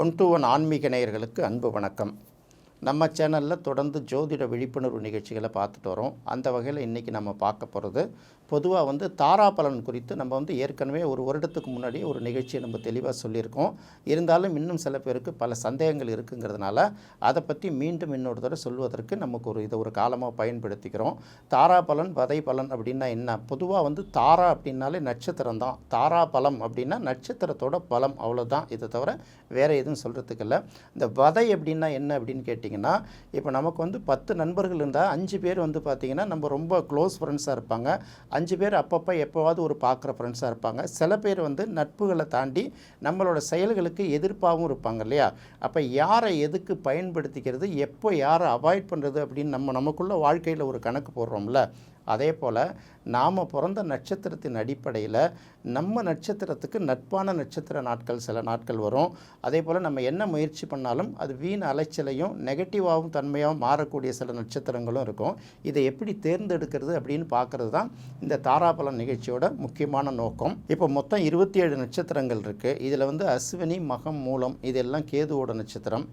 One to one ஆன்மீக நேயர்களுக்கு அன்பு வணக்கம். நம்ம சேனலில் தொடர்ந்து ஜோதிட விழிப்புணர்வு நிகழ்ச்சிகளை பார்த்துட்டு வரோம். அந்த வகையில் இன்றைக்கி நம்ம பார்க்க போகிறது பொதுவாக வந்து தாராபலன் குறித்து நம்ம வந்து ஏற்கனவே ஒரு வருடத்துக்கு முன்னாடியே ஒரு நிகழ்ச்சியை நம்ம தெளிவாக சொல்லியிருக்கோம். இருந்தாலும் இன்னும் சில பேருக்கு பல சந்தேகங்கள் இருக்குங்கிறதுனால அதை பற்றி மீண்டும் இன்னொரு தடவை சொல்வதற்கு நமக்கு ஒரு இதை ஒரு காலமாக பயன்படுத்திக்கிறோம். தாராபலன் வதை பலன் அப்படின்னா என்ன? பொதுவாக வந்து தாரா அப்படின்னாலே நட்சத்திரம் தான். தாராபலம் அப்படின்னா நட்சத்திரத்தோட பலம் அவ்வளோதான் இதை தவிர வேறு எதுவும் சொல்கிறதுக்கு இல்லை. இந்த வதை அப்படின்னா என்ன அப்படின்னு கேட்டிங்கன்னா இப்போ நமக்கு வந்து பத்து நண்பர்கள் இருந்தால் அஞ்சு பேர் வந்து பார்த்திங்கன்னா நம்ம ரொம்ப க்ளோஸ் ஃப்ரெண்ட்ஸாக இருப்பாங்க. அஞ்சு பேர் அப்பப்போ எப்போவாவது ஒரு பார்க்குற ஃப்ரெண்ட்ஸாக இருப்பாங்க. சில பேர் வந்து நட்புகளை தாண்டி நம்மளோட செயல்களுக்கு எதிர்ப்பாகவும் இருப்பாங்க இல்லையா? அப்போ யாரை எதுக்கு பயன்படுத்திக்கிறது எப்போ யாரை அவாய்ட் பண்ணுறது அப்படின்னு நம்ம நமக்குள்ள வாழ்க்கையில் ஒரு கணக்கு போடுறோம்ல. அதே போல் நாம் பிறந்த நட்சத்திரத்தின் அடிப்படையில் நம்ம நட்சத்திரத்துக்கு நட்பான நட்சத்திர நாட்கள் சில நாட்கள் வரும். அதே போல் நம்ம என்ன முயற்சி பண்ணாலும் அது வீண் அலைச்சலையும் நெகட்டிவாகவும் தன்மையாகவும் மாறக்கூடிய சில நட்சத்திரங்களும் இருக்கும். இதை எப்படி தேர்ந்தெடுக்கிறது அப்படின்னு பார்க்குறது தான் இந்த தாராபலன் நிகழ்ச்சியோட முக்கியமான நோக்கம். இப்போ மொத்தம் இருபத்தி ஏழு நட்சத்திரங்கள் இருக்குது இதில் வந்து அஸ்வினி மகம் மூலம் இதெல்லாம் கேதுவோட நட்சத்திரம்.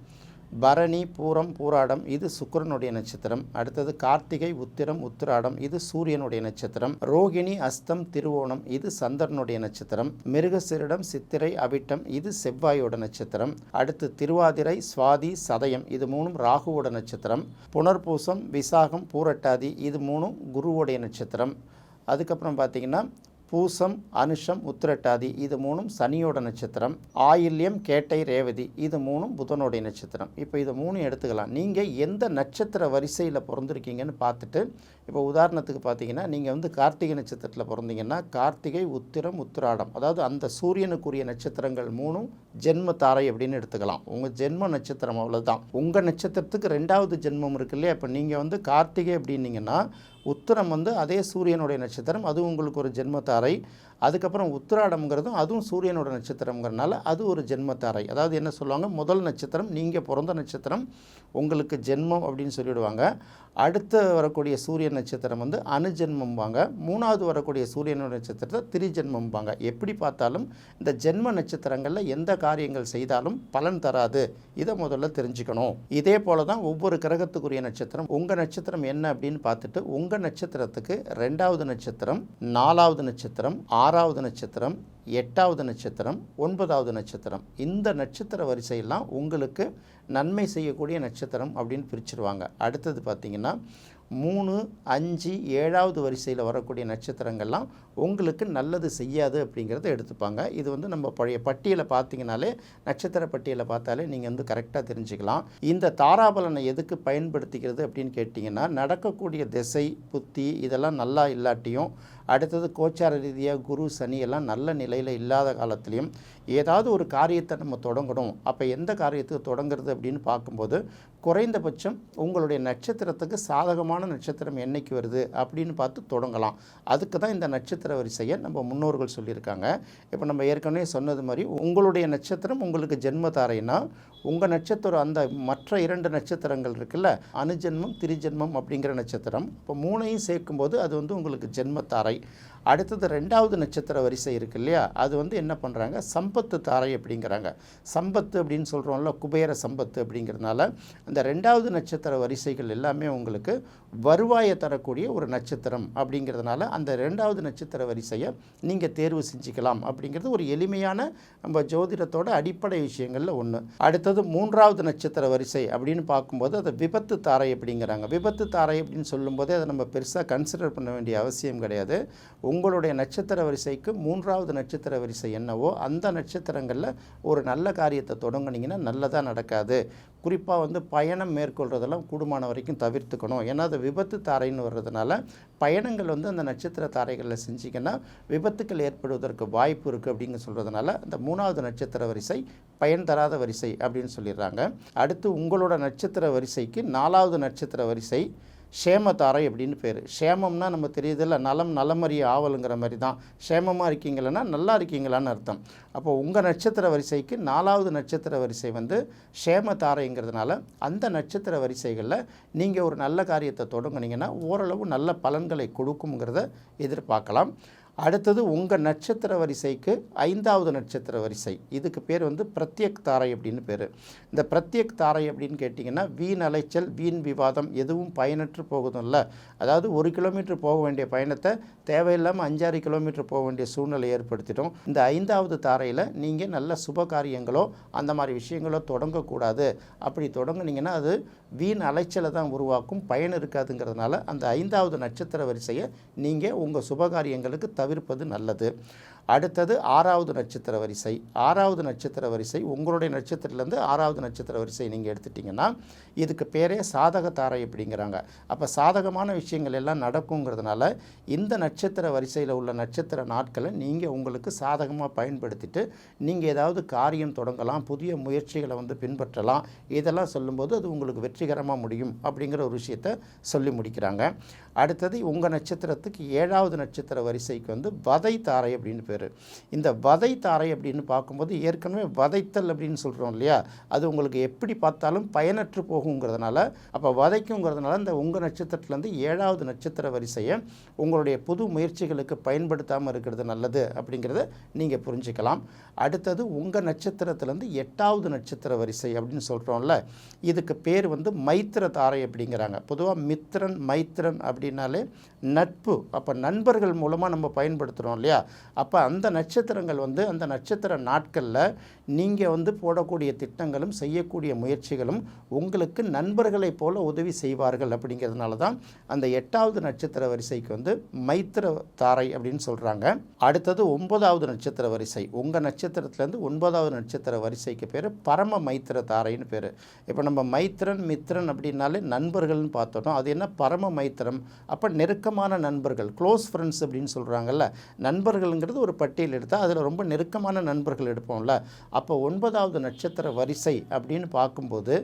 பரணி பூரம் பூராடம் இது சுக்கிரனுடைய நட்சத்திரம். அடுத்தது கார்த்திகை உத்திரம் உத்திராடம் இது சூரியனுடைய நட்சத்திரம். ரோகிணி அஸ்தம் திருவோணம் இது சந்திரனுடைய நட்சத்திரம். மிருகசிரிடம் சித்திரை அவிட்டம் இது செவ்வாயோட நட்சத்திரம். அடுத்து திருவாதிரை சுவாதி சதயம் இது மூணும் ராகுவோட நட்சத்திரம். புனர்பூசம் விசாகம் பூரட்டாதி இது மூணும் குருவோடைய நட்சத்திரம். அதுக்கப்புறம் பார்த்தீங்கன்னா பூசம் அனுஷம் உத்திரட்டாதி இது மூணும் சனியோட நட்சத்திரம். ஆயில்யம் கேட்டை ரேவதி இது மூணும் புதனுடைய நட்சத்திரம். இப்போ இது மூணும் எடுத்துக்கலாம். நீங்கள் எந்த நட்சத்திர வரிசையில் பிறந்திருக்கீங்கன்னு பார்த்துட்டு இப்போ உதாரணத்துக்கு பார்த்தீங்கன்னா நீங்கள் வந்து கார்த்திகை நட்சத்திரத்தில் பிறந்தீங்கன்னா கார்த்திகை உத்திரம் உத்திராடம். அதாவது அந்த சூரியனுக்குரிய நட்சத்திரங்கள் மூணும் ஜென்ம தாரை அப்படின்னு எடுத்துக்கலாம். உங்கள் ஜென்ம நட்சத்திரம் அவ்வளோதான் உங்கள் நட்சத்திரத்துக்கு ரெண்டாவது ஜென்மம் இருக்கு இல்லையா? இப்போ நீங்கள் வந்து கார்த்திகை அப்படின்னீங்கன்னா உத்தரம் வந்து அதே சூரியனுடைய நட்சத்திரம் அது உங்களுக்கு ஒரு ஜென்மத்தாரை அதுக்கப்புறம் உத்திராடம்ங்கிறதும் அதுவும் சூரியனோட நட்சத்திரங்கிறனால அது ஒரு ஜென்மத்தாரை. அதாவது என்ன சொல்லுவாங்க? முதல் நட்சத்திரம் நீங்கள் பிறந்த நட்சத்திரம் உங்களுக்கு ஜென்மம் அப்படின்னு சொல்லிவிடுவாங்க அடுத்து வரக்கூடிய சூரிய நட்சத்திரம் வந்து அணுஜென்மம்பாங்க மூணாவது வரக்கூடிய சூரியனோட நட்சத்திரத்தை திரிஜென்மம்பாங்க. எப்படி பார்த்தாலும் இந்த ஜென்ம நட்சத்திரங்களில் எந்த காரியங்கள் செய்தாலும் பலன் தராது. இதை முதல்ல தெரிஞ்சுக்கணும். இதே போல தான் ஒவ்வொரு கிரகத்துக்குரிய நட்சத்திரம் உங்கள் நட்சத்திரம் என்ன அப்படின்னு பார்த்துட்டு உங்கள் நட்சத்திரத்துக்கு ரெண்டாவது நட்சத்திரம் நாலாவது நட்சத்திரம் ஆறாவது நட்சத்திரம் எட்டாவது நட்சத்திரம் ஒன்பதாவது நட்சத்திரம். இந்த நட்சத்திர வரிசையெல்லாம் உங்களுக்கு நன்மை செய்யக்கூடிய நட்சத்திரம் அப்படின்னு பிரிச்சிருவாங்க. அடுத்தது பார்த்திங்கன்னா மூணு அஞ்சு ஏழாவது வரிசையில் வரக்கூடிய நட்சத்திரங்கள்லாம் உங்களுக்கு நல்லது செய்யாது அப்படிங்கிறத எடுத்துப்பாங்க. இது வந்து நம்ம பழைய பட்டியலை பார்த்தீங்கனாலே நட்சத்திர பட்டியலை பார்த்தாலே நீங்கள் வந்து கரெக்டாக தெரிஞ்சுக்கலாம். இந்த தாராபலனை எதுக்கு பயன்படுத்திக்கிறது அப்படின்னு கேட்டிங்கன்னா நடக்கக்கூடிய திசை புத்தி இதெல்லாம் நல்லா இல்லாட்டியும் அடுத்தது கோச்சார ரீதியாக குரு சனி எல்லாம் நல்ல நிலையில் இல்லாத காலத்துலேயும் ஏதாவது ஒரு காரியத்தை நம்ம தொடங்கணும். அப்போ எந்த காரியத்துக்கு தொடங்குறது அப்படின்னு பார்க்கும்போது குறைந்தபட்சம் உங்களுடைய நட்சத்திரத்துக்கு சாதகமான நட்சத்திரம் என்னைக்கு வருது அப்படின்னு பார்த்து தொடங்கலாம். அதுக்கு தான் இந்த நட்சத்திர வரிசையை நம்ம முன்னோர்கள் சொல்லியிருக்காங்க. இப்போ நம்ம ஏற்கனவே சொன்னது மாதிரி உங்களுடைய நட்சத்திரம் உங்களுக்கு ஜென்மதாரைனா உங்கள் நட்சத்திரம் அந்த மற்ற இரண்டு நட்சத்திரங்கள் இருக்குல்ல அணுஜென்மம் திரிஜென்மம் அப்படிங்கிற நட்சத்திரம் இப்போ மூணையும் சேர்க்கும்போது அது வந்து உங்களுக்கு ஜென்மத்தாரை அடுத்தது ரெண்டாவது நட்சத்திர வரிசை இருக்கு இல்லையா? அது வந்து என்ன பண்ணுறாங்க சம்பத்து தாரை அப்படிங்கிறாங்க. சம்பத்து அப்படின்னு சொல்கிறோம்ல குபேர சம்பத்து அப்படிங்கிறதுனால அந்த ரெண்டாவது நட்சத்திர வரிசைகள் எல்லாமே உங்களுக்கு வருவாயை தரக்கூடிய ஒரு நட்சத்திரம் அப்படிங்கிறதுனால அந்த ரெண்டாவது நட்சத்திர வரிசையை நீங்கள் தேர்வு செஞ்சுக்கலாம் அப்படிங்கிறது ஒரு எளிமையான நம்ம ஜோதிடத்தோட அடிப்படை விஷயங்களில் ஒன்று அடுத்தது மூன்றாவது நட்சத்திர வரிசை அப்படின்னு பார்க்கும்போது அது விபத்து தாரை அப்படிங்கிறாங்க. விபத்து தாரை அப்படின்னு சொல்லும்போதே அதை நம்ம பெருசாக கன்சிடர் பண்ண வேண்டிய அவசியம் கிடையாது. உங்களுடைய நட்சத்திர வரிசைக்கு மூன்றாவது நட்சத்திர வரிசை என்னவோ அந்த நட்சத்திரங்களில் ஒரு நல்ல காரியத்தை தொடங்குனீங்கன்னா நல்லதாக நடக்காது. குறிப்பாக வந்து பயணம் மேற்கொள்கிறதெல்லாம் கூடுமான வரைக்கும் தவிர்த்துக்கணும். ஏன்னா அது விபத்து தாரைன்னு வர்றதுனால பயணங்கள் வந்து அந்த நட்சத்திர தாரைகளில் செஞ்சிங்கன்னா விபத்துக்கள் ஏற்படுவதற்கு வாய்ப்பு இருக்குது அப்படிங்க சொல்கிறதுனால அந்த மூணாவது நட்சத்திர வரிசை பயன் தராத வரிசை அப்படின்னு சொல்லிடுறாங்க. அடுத்து உங்களோட நட்சத்திர வரிசைக்கு நாலாவது நட்சத்திர வரிசை சேமத்தாரை அப்படின்னு பேர். சேமம்னா நம்ம தெரியுதில்ல நலம் நலமறிய ஆவலுங்கிற மாதிரி தான். சேமமாக இருக்கீங்களன்னா நல்லா இருக்கீங்களான்னு அர்த்தம். அப்போ உங்கள் நட்சத்திர வரிசைக்கு நாலாவது நட்சத்திர வரிசை வந்து சேமத்தாரைங்கிறதுனால அந்த நட்சத்திர வரிசைகளில் நீங்கள் ஒரு நல்ல காரியத்தை தொடங்குனீங்கன்னா ஓரளவு நல்ல பலன்களை கொடுக்குங்கிறத எதிர்பார்க்கலாம். அடுத்தது உங்கள் நட்சத்திர வரிசைக்கு ஐந்தாவது நட்சத்திர வரிசை. இதுக்கு பேர் வந்து பிரத்யக் தாரை அப்படின்னு பேர். இந்த பிரத்யக் தாரை அப்படின்னு கேட்டிங்கன்னா வீண் அலைச்சல் வீண் விவாதம் எதுவும் பயனற்று போகுதும்ல அதாவது ஒரு கிலோமீட்டர் போக வேண்டிய பயணத்தை தேவையில்லாமல் அஞ்சாறு கிலோமீட்டர் போக வேண்டிய சூழ்நிலை ஏற்படுத்திட்டோம் இந்த ஐந்தாவது தாரையில் நீங்கள் நல்ல சுப காரியங்களோ அந்த மாதிரி விஷயங்களோ தொடங்கக்கூடாது. அப்படி தொடங்குனீங்கன்னா அது வீண் அலைச்சலை தான் உருவாக்கும். பயன் இருக்காதுங்கிறதுனால அந்த ஐந்தாவது நட்சத்திர வரிசையை நீங்கள் உங்கள் சுபகாரியங்களுக்கு தவிர்ப்பது நல்லது. அடுத்தது ஆறாவது நட்சத்திர வரிசை. ஆறாவது நட்சத்திர வரிசை உங்களுடைய நட்சத்திரத்துலேருந்து ஆறாவது நட்சத்திர வரிசை நீங்கள் எடுத்துட்டிங்கன்னா இதுக்கு பேரே சாதக தாரை அப்படிங்கிறாங்க. அப்போ சாதகமான விஷயங்கள் எல்லாம் நடக்குங்கிறதுனால இந்த நட்சத்திர வரிசையில் உள்ள நட்சத்திர நாட்களை நீங்கள் உங்களுக்கு சாதகமாக பயன்படுத்திட்டு நீங்கள் ஏதாவது காரியம் தொடங்கலாம் புதிய முயற்சிகளை வந்து பின்பற்றலாம் இதெல்லாம் சொல்லும்போது அது உங்களுக்கு வெற்றிகரமாக முடியும் அப்படிங்கிற ஒரு விஷயத்தை சொல்லி முடிக்கிறாங்க. அடுத்தது உங்கள் நட்சத்திரத்துக்கு ஏழாவது நட்சத்திர வரிசைக்கு வந்து வதை தாரை அப்படின்னு பேர். இந்த வதை தாரை அப்படின்னு பார்க்கும்போது ஏற்கனவே வதைத்தல் அப்படின்னு சொல்கிறோம் இல்லையா? அது உங்களுக்கு எப்படி பார்த்தாலும் பயனற்று போகுங்கிறதுனால அப்போ வதைக்குங்கிறதுனால இந்த உங்கள் நட்சத்திரத்துலேருந்து ஏழாவது நட்சத்திர வரிசையை உங்களுடைய புது முயற்சிகளுக்கு பயன்படுத்தாமல் இருக்கிறது நல்லது அப்படிங்கிறத நீங்கள் புரிஞ்சுக்கலாம். அடுத்தது உங்கள் நட்சத்திரத்துலேருந்து எட்டாவது நட்சத்திர வரிசை அப்படின்னு சொல்கிறோம்ல இதுக்கு பேர் வந்து மைத்திர தாரை அப்படிங்கிறாங்க. பொதுவாக மித்திரன் மைத்திரன் அப்படின்னாலே நட்பு. அப்போ நண்பர்கள் மூலமாக நம்ம பயன்படுத்துகிறோம் இல்லையா? அப்போ அந்த நட்சத்திரங்கள் வந்து அந்த நட்சத்திர நாட்களில் நீங்கள் வந்து போடக்கூடிய திட்டங்களும் செய்யக்கூடிய முயற்சிகளும் உங்களுக்கு நண்பர்களைப் போல உதவி செய்வார்கள் அப்படிங்கிறதுனால தான் அந்த எட்டாவது நட்சத்திர வரிசைக்கு வந்து மைத்திர தாரை அப்படின்னு சொல்கிறாங்க அடுத்தது ஒன்பதாவது நட்சத்திர வரிசை. உங்கள் நட்சத்திரத்துலேருந்து ஒன்பதாவது நட்சத்திர வரிசைக்கு பேர் பரம மைத்திர தாரைன்னு பேர். இப்போ நம்ம மைத்திரன் மித்திரன் அப்படின்னாலே நண்பர்கள்னு பார்த்தோம் அது என்ன? பரம மைத்திரம். அப்போ நெருக்கமான நண்பர்கள் க்ளோஸ் ஃப்ரெண்ட்ஸ் அப்படின்னு சொல்கிறாங்கல்ல நண்பர்கள்ங்கிறது ஒரு பட்டியல் எடுத்தால் அதில் ரொம்ப நெருக்கமான நண்பர்கள் எடுப்போம்ல. அப்போ ஒன்பதாவது நட்சத்திர வரிசை அப்படின்னு பார்க்கும்போது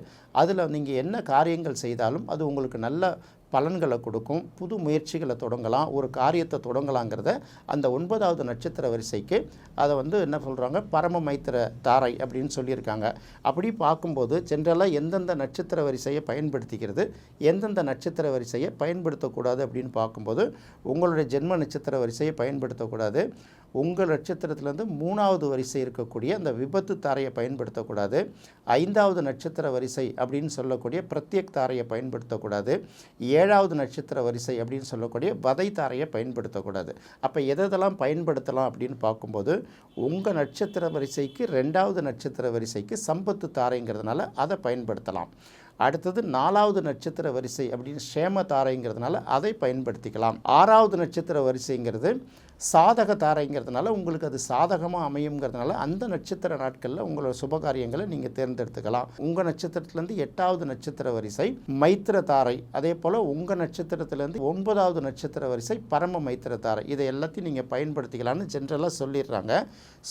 அதில் நீங்கள் என்ன காரியங்கள் செய்தாலும் அது உங்களுக்கு நல்ல பலன்களை கொடுக்கும். புது முயற்சிகளை தொடங்கலாம். ஒரு காரியத்தை தொடங்கலாங்கிறத அந்த ஒன்பதாவது நட்சத்திர வரிசைக்கு அதை வந்து என்ன சொல்கிறாங்க பரம மைத்திர தாரை அப்படின்னு சொல்லியிருக்காங்க. அப்படி பார்க்கும்போது ஜென்ரலாக எந்தெந்த நட்சத்திர வரிசையை பயன்படுத்திக்கிறது எந்தெந்த நட்சத்திர வரிசையை பயன்படுத்தக்கூடாது அப்படின்னு பார்க்கும்போது உங்களுடைய ஜென்ம நட்சத்திர வரிசையை பயன்படுத்தக்கூடாது. உங்கள் நட்சத்திரத்திலேருந்து மூணாவது வரிசை இருக்கக்கூடிய அந்த விபத்து தாரையை பயன்படுத்தக்கூடாது. ஐந்தாவது நட்சத்திர வரிசை அப்படின்னு சொல்லக்கூடிய பிரத்யேக் தாரையை பயன்படுத்தக்கூடாது. ஏழாவது நட்சத்திர வரிசை அப்படின்னு சொல்லக்கூடிய வதை தாரையை பயன்படுத்தக்கூடாது. அப்போ எதெல்லாம் பயன்படுத்தலாம் அப்படின்னு பார்க்கும்போது உங்கள் நட்சத்திர வரிசைக்கு ரெண்டாவது நட்சத்திர வரிசைக்கு சம்பத்து தாரைங்கிறதுனால அதை பயன்படுத்தலாம். அடுத்தது நாலாவது நட்சத்திர வரிசை அப்படின்னு சேம தாரைங்கிறதுனால அதை பயன்படுத்திக்கலாம். ஆறாவது நட்சத்திர வரிசைங்கிறது சாதக தாரைங்கிறதுனால உங்களுக்கு அது சாதகமாக அமையுங்கிறதுனால அந்த நட்சத்திர நாட்களில் உங்களோட சுபகாரியங்களை நீங்கள் தேர்ந்தெடுத்துக்கலாம். உங்கள் நட்சத்திரத்துலேருந்து எட்டாவது நட்சத்திர வரிசை மைத்திர தாரை அதே போல் உங்கள் நட்சத்திரத்துலேருந்து ஒன்பதாவது நட்சத்திர வரிசை பரம மைத்திர தாரை இதை எல்லாத்தையும் நீங்கள் பயன்படுத்திக்கலாம்னு ஜென்ரலாக சொல்லிடுறாங்க.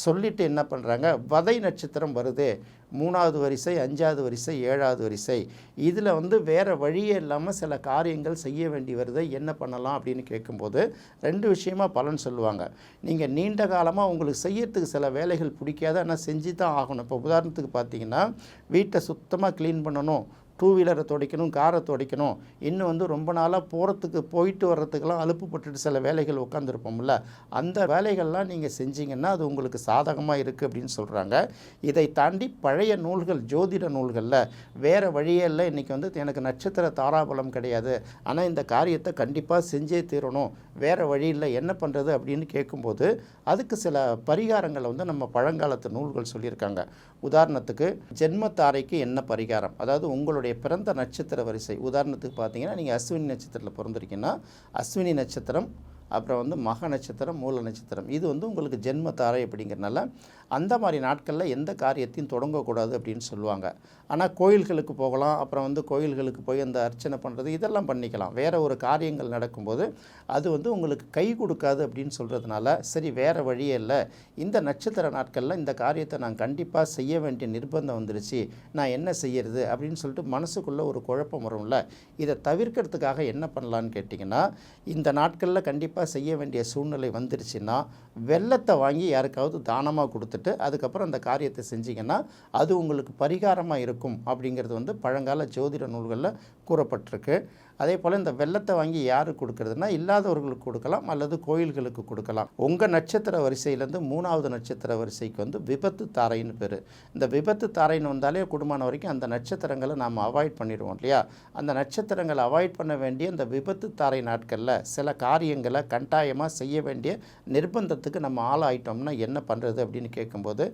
சொல்லிட்டு என்ன பண்ணுறாங்க வதை நட்சத்திரம் வருது. மூணாவது வரிசை அஞ்சாவது வரிசை ஏழாவது வரிசை. இதில் வந்து வேறு வழியே இல்லாமல் சில காரியங்கள் செய்ய வேண்டி வருது. என்ன பண்ணலாம் அப்படின்னு கேட்கும்போது ரெண்டு விஷயமா பலன் சொல்லுவாங்க. நீங்கள் நீண்ட காலமாக உங்களுக்கு செய்யறதுக்கு சில வேலைகள் பிடிக்காது ஆனால் செஞ்சு தான் ஆகணும். இப்போ உதாரணத்துக்கு பார்த்தீங்கன்னா வீட்டை சுத்தமாக க்ளீன் பண்ணணும் டூ வீலரை துடைக்கணும் காரை துடைக்கணும். இன்னும் வந்து ரொம்ப நாளாக போகிறதுக்கு போயிட்டு வர்றதுக்கெல்லாம் அலுப்புப்பட்டுட்டு சில வேலைகள் உட்காந்துருப்போம்ல அந்த வேலைகள்லாம் நீங்கள் செஞ்சீங்கன்னா அது உங்களுக்கு சாதகமாக இருக்குது அப்படின்னு சொல்கிறாங்க இதை தாண்டி பழைய நூல்கள் ஜோதிட நூல்களில் வேறு வழியே இல்லை. இன்றைக்கி வந்து எனக்கு நட்சத்திர தாராபலம் கிடையாது. ஆனால் இந்த காரியத்தை கண்டிப்பாக செஞ்சே தீரணும். வேறு வழியில் என்ன பண்ணுறது அப்படின்னு கேட்கும்போது அதுக்கு சில பரிகாரங்களை வந்து நம்ம பழங்காலத்து நூல்கள் சொல்லியிருக்காங்க. உதாரணத்துக்கு ஜென்மத்தாரைக்கு என்ன பரிகாரம்? அதாவது உங்களுடைய பிறந்த நட்சத்திர வரிசை. உதாரணத்துக்கு பார்த்தீங்கன்னா நீங்கள் அஸ்வினி நட்சத்திரத்தில் பிறந்திருக்கீங்கன்னா அஸ்வினி நட்சத்திரம் அப்புறம் வந்து மக நட்சத்திரம் மூல நட்சத்திரம். இது வந்து உங்களுக்கு ஜென்ம தாரை அப்படிங்கிறனால அந்த மாதிரி நாட்களில் எந்த காரியத்தையும் தொடங்கக்கூடாது அப்படின்னு சொல்லுவாங்க. ஆனால் கோயில்களுக்கு போகலாம் அப்புறம் வந்து கோயில்களுக்கு போய் அந்த அர்ச்சனை பண்ணுறது இதெல்லாம் பண்ணிக்கலாம். வேறு ஒரு காரியங்கள் நடக்கும்போது அது வந்து உங்களுக்கு கை கொடுக்காது அப்படின்னு சொல்கிறதுனால சரி வேறு வழியே இல்லை. இந்த நட்சத்திர நாட்களில் இந்த காரியத்தை நான் கண்டிப்பாக செய்ய வேண்டிய நிர்பந்தம் வந்துருச்சு. நான் என்ன செய்யறது அப்படின்னு சொல்லிட்டு மனசுக்குள்ளே ஒரு குழப்பம் வரும்ல. இதை தவிர்க்கிறதுக்காக என்ன பண்ணலான்னு கேட்டிங்கன்னா இந்த நாட்களில் கண்டிப்பாக செய்ய வேண்டிய சூழ்நிலை வந்துருச்சுன்னா வெள்ளத்தை வாங்கி யாருக்காவது தானமாக கொடுத்துட்டு அதுக்கப்புறம் அந்த காரியத்தை செஞ்சிங்கன்னா அது உங்களுக்கு பரிகாரமாக இருக்கும் அப்படிங்கிறது வந்து பழங்கால ஜோதிட நூல்களில் கூறப்பட்டிருக்கு. அதே போல் இந்த வெள்ளத்தை வாங்கி யாருக்கு கொடுக்கறதுனா இல்லாதவர்களுக்கு கொடுக்கலாம் அல்லது கோயில்களுக்கு கொடுக்கலாம். உங்கள் நட்சத்திர வரிசையிலேருந்து மூணாவது நட்சத்திர வரிசைக்கு வந்து விபத்து தாரைன்னு பேர். இந்த விபத்து தாரைன்னு வந்தாலே குடும்பம் வரைக்கும் அந்த நட்சத்திரங்களை நாம் அவாய்ட் பண்ணிடுவோம் இல்லையா? அந்த நட்சத்திரங்களை அவாய்ட் பண்ண வேண்டிய இந்த விபத்து தாரை நாட்களில் சில காரியங்களை கட்டாயமாக செய்ய வேண்டிய நிர்பந்தத்துக்கு நம்ம ஆளாயிட்டோம்னா என்ன பண்ணுறது அப்படின்னு கேட்கும்போது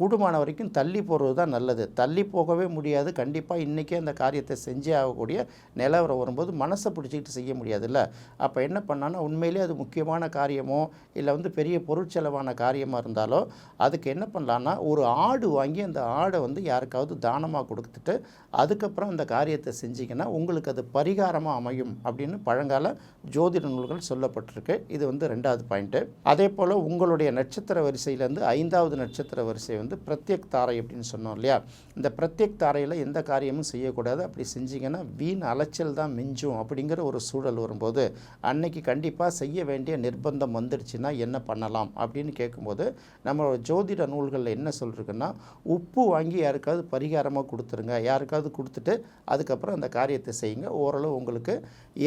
கூடுமான வரைக்கும் தள்ளி போகிறது தான் நல்லது. தள்ளி போகவே முடியாது. கண்டிப்பாக இன்றைக்கே அந்த காரியத்தை செஞ்சே ஆகக்கூடிய நிலவரம் வரும்போது மனசை பிடிச்சிக்கிட்டு செய்ய முடியாதுல்ல? அப்போ என்ன பண்ணான்னா உண்மையிலே அது முக்கியமான காரியமோ இல்லை வந்து பெரிய பொருட்செலவான காரியமாக இருந்தாலோ அதுக்கு என்ன பண்ணலான்னா ஒரு ஆடு வாங்கி அந்த ஆடை வந்து யாருக்காவது தானமாக கொடுத்துட்டு அதுக்கப்புறம் அந்த காரியத்தை செஞ்சிங்கன்னா உங்களுக்கு அது பரிகாரமாக அமையும் அப்படின்னு பழங்கால ஜோதிட நூல்கள் சொல்லப்பட்டிருக்கு. இது வந்து ரெண்டாவது பாயிண்ட்டு. அதே போல் உங்களுடைய நட்சத்திர வரிசையிலேருந்து ஐந்தாவது நட்சத்திர வரிசை வந்து பிரத்யேக் தாரை அப்படின்னு சொன்னோம் இல்லையா? இந்த பிரத்யேக் தாரையில் எந்த காரியமும் செய்யக்கூடாது. அப்படி செஞ்சிங்கன்னா வீண் அலைச்சல் தான் மிஞ்சும். அப்படிங்கிற ஒரு சூழல் வரும்போது அன்னைக்கு கண்டிப்பாக செய்ய வேண்டிய நிர்பந்தம் வந்துடுச்சுன்னா என்ன பண்ணலாம் அப்படின்னு கேட்கும்போது நம்ம ஜோதிட நூல்களில் என்ன சொல்லிருக்குன்னா உப்பு வாங்கி யாருக்காவது பரிகாரமாக கொடுத்துருங்க. யாருக்காவது கொடுத்துட்டு அதுக்கப்புறம் அந்த காரியத்தை செய்யுங்க. ஓரளவு உங்களுக்கு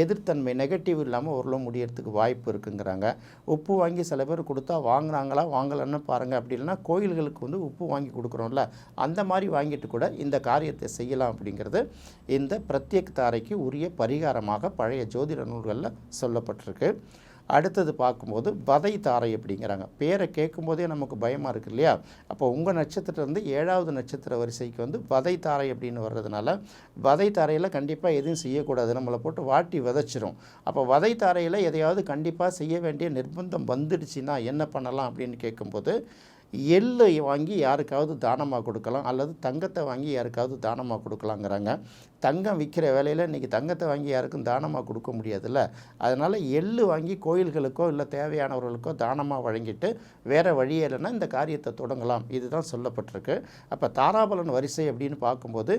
எதிர்த்தன்மை நெகட்டிவ் இல்லாமல் ஓரளவு முடியறதுக்கு வாய்ப்பு இருக்குங்கிறாங்க. உப்பு வாங்கி சில பேர் கொடுத்தா வாங்குறாங்களா வாங்கலன்னு பாருங்கள் அப்படி இல்லைன்னா கோயில்களுக்கு வந்து உப்பு வாங்கி கொடுக்குறோம்ல அந்த மாதிரி வாங்கிட்டு கூட இந்த காரியத்தை செய்யலாம் அப்படிங்கிறது இந்த பிரத்யேக தாரைக்கு உரிய பரிகாரமாக பழைய ஜோதிட நூல்களில் சொல்லப்பட்டிருக்கு. அடுத்தது பார்க்கும்போது வதை தாரை அப்படிங்கிறாங்க. பேரை கேட்கும்போதே நமக்கு பயமாக இருக்கு இல்லையா? அப்போ உங்கள் நட்சத்திரத்துலேருந்து ஏழாவது நட்சத்திர வரிசைக்கு வந்து வதை தாரை அப்படின்னு வர்றதுனால வதை தாரையில் கண்டிப்பாக எதுவும் செய்யக்கூடாது நம்மளை போட்டு வாட்டி விதைச்சிரும். அப்போ வதை தாரையில் எதையாவது கண்டிப்பாக செய்ய வேண்டிய நிர்பந்தம் வந்துடுச்சுன்னா என்ன பண்ணலாம் அப்படின்னு கேட்கும்போது எள்ளை வாங்கி யாருக்காவது தானமாக கொடுக்கலாம் அல்லது தங்கத்தை வாங்கி யாருக்காவது தானமாக கொடுக்கலாங்கிறாங்க. தங்கம் விற்கிற வேலையில் இன்றைக்கி தங்கத்தை வாங்கி யாருக்கும் தானமாக கொடுக்க முடியாதுல்ல. அதனால் எள்ளு வாங்கி கோயில்களுக்கோ இல்லை தேவையானவர்களுக்கோ தானமாக வழங்கிட்டு வேறு வழியே இல்லைன்னா இந்த காரியத்தை தொடங்கலாம். இதுதான் சொல்லப்பட்டிருக்கு. அப்போ தாராபலன் வரிசை அப்படின்னு பார்க்கும்போது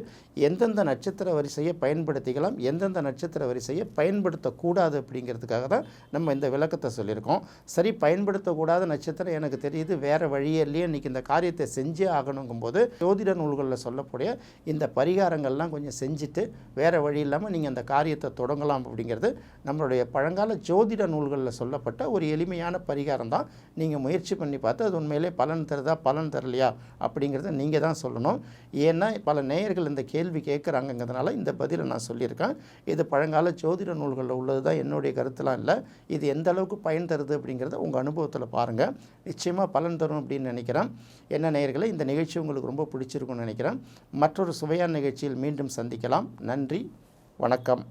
எந்தெந்த நட்சத்திர வரிசையை பயன்படுத்திக்கலாம் எந்தெந்த நட்சத்திர வரிசையை பயன்படுத்தக்கூடாது அப்படிங்கிறதுக்காக தான் நம்ம இந்த விளக்கத்தை சொல்லியிருக்கோம். சரி பயன்படுத்தக்கூடாத நட்சத்திரம் எனக்கு தெரியுது வேறு வழி இல்லையே இன்றைக்கி இந்த காரியத்தை செஞ்சே ஆகணுங்கும்போது ஜோதிட நூல்களில் சொல்லக்கூடிய இந்த பரிகாரங்கள்லாம் கொஞ்சம் செஞ்சுட்டு வேறு வழி இல்லாமல் நீங்கள் அந்த காரியத்தை தொடங்கலாம் அப்படிங்கிறது நம்மளுடைய பழங்கால ஜோதிட நூல்களில் சொல்லப்பட்ட ஒரு எளிமையான பரிகாரம் தான். நீங்கள் முயற்சி பண்ணி பார்த்து அது உண்மையிலே பலன் தருதா பலன் தரலையா அப்படிங்கிறத நீங்கள் தான் சொல்லணும். ஏன்னா பல நேயர்கள் இந்த கேள்வி கேட்குறாங்கங்கிறதுனால இந்த பதிலை நான் சொல்லியிருக்கேன். இது பழங்கால ஜோதிட நூல்களில் உள்ளது தான் என்னுடைய கருத்துலாம் இல்லை. இது எந்த அளவுக்கு பயன் தருது அப்படிங்கிறத உங்கள் அனுபவத்தில் பாருங்கள் நிச்சயமாக பலன் தரும் அப்படின்னு நினைக்கிறேன். என்ன நேயர்களை இந்த நிகழ்ச்சி உங்களுக்கு ரொம்ப பிடிச்சிருக்கும்னு நினைக்கிறேன். மற்றொரு சுவையான நிகழ்ச்சியில் மீண்டும் சந்திக்கலாம். நன்றி வணக்கம்.